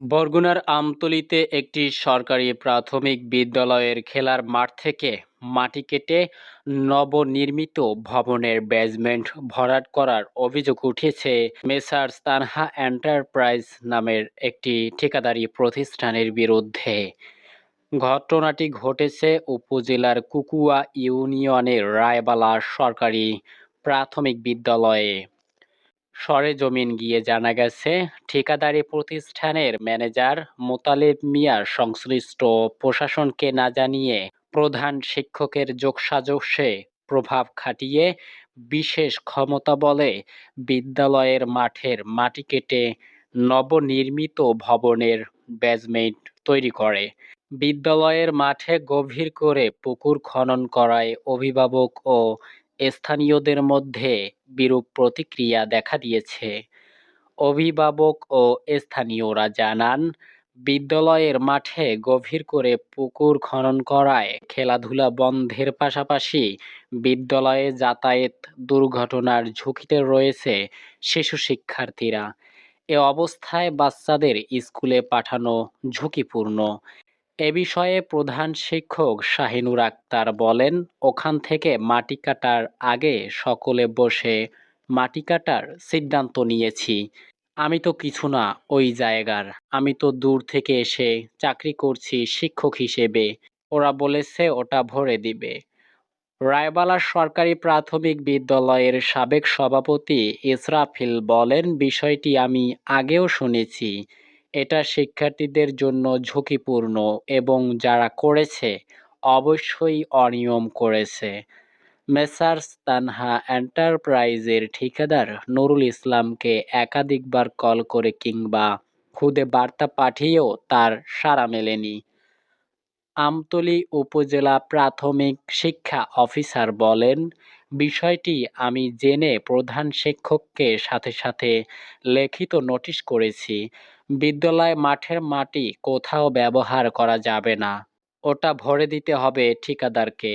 বরগুনার আমতলিতে একটি সরকারি প্রাথমিক বিদ্যালয়ের খেলার মাঠ থেকে মাটি কেটে নবনির্মিত ভবনের বেজমেন্ট ভরাট করার অভিযোগ উঠেছে। মেসার্স তানহা এন্টারপ্রাইজ নামের একটি ঠিকাদারি প্রতিষ্ঠানের বিরুদ্ধে। ঘটনাটি ঘটেছে উপজেলার কুকুয়া ইউনিয়নের রায়বালা সরকারি প্রাথমিক বিদ্যালয়ে। সরেজমিন গিয়ে জানা গেছে, ঠিকাদারি প্রতিষ্ঠানের ম্যানেজার মোতালেব মিয়া সংশ্লিষ্ট প্রশাসনকে না জানিয়ে প্রধান শিক্ষকের যোগসাজশে প্রভাব খাটিয়ে বিশেষ ক্ষমতা বলে বিদ্যালয়ের মাঠের মাটি কেটে নবনির্মিত ভবনের বেজমেন্ট তৈরি করে। বিদ্যালয়ের মাঠে গভীর করে পুকুর খনন করায় অভিভাবক ও স্থানীয়দের মধ্যে বিরূপ প্রতিক্রিয়া দেখা দিয়েছে। অভিভাবক ও স্থানীয়রা জানান, বিদ্যালয়ের মাঠে গভীর করে পুকুর খনন করায় খেলাধুলা বন্ধের পাশাপাশি বিদ্যালয়ে যাতায়াত দুর্ঘটনার ঝুঁকিতে রয়েছে শিশু শিক্ষার্থীরা। এ অবস্থায় বাচ্চাদের স্কুলে পাঠানো ঝুঁকিপূর্ণ। এ বিষয়ে প্রধান শিক্ষক শাহিনুর আক্তার বলেন, ওখান থেকে মাটি কাটার আগে সকলে বসে মাটি কাটার সিদ্ধান্ত নিয়েছি। আমি তো কিছু না ওই জায়গার। আমি তো দূর থেকে এসে চাকরি করছি শিক্ষক হিসেবে। ওরা বলেছে ওটা ভরে দিবে। রায়বালা সরকারি প্রাথমিক বিদ্যালয়ের সাবেক সভাপতি ইসরাফিল বলেন, বিষয়টি আমি আগেও শুনেছি। এটা শিক্ষার্থীদের জন্য ঝুঁকিপূর্ণ এবং যারা করেছে, অবশ্যই অনিয়ম করেছে। মেসার্স তানহা এন্টারপ্রাইজের ঠিকাদার নুরুল ইসলামকে একাধিকবার কল করে কিংবা খুদে বার্তা পাঠিয়েও তার সাড়া মেলেনি। আমতলী উপজেলা প্রাথমিক শিক্ষা অফিসার বলেন, বিষয়টি আমি জেনে প্রধান শিক্ষককে সাথে সাথে লিখিত নোটিশ করেছি, বিদ্যালয় মাঠের মাটি কোথাও ব্যবহার করা যাবে না, ওটা ভরে দিতে হবে ঠিকাদারকে।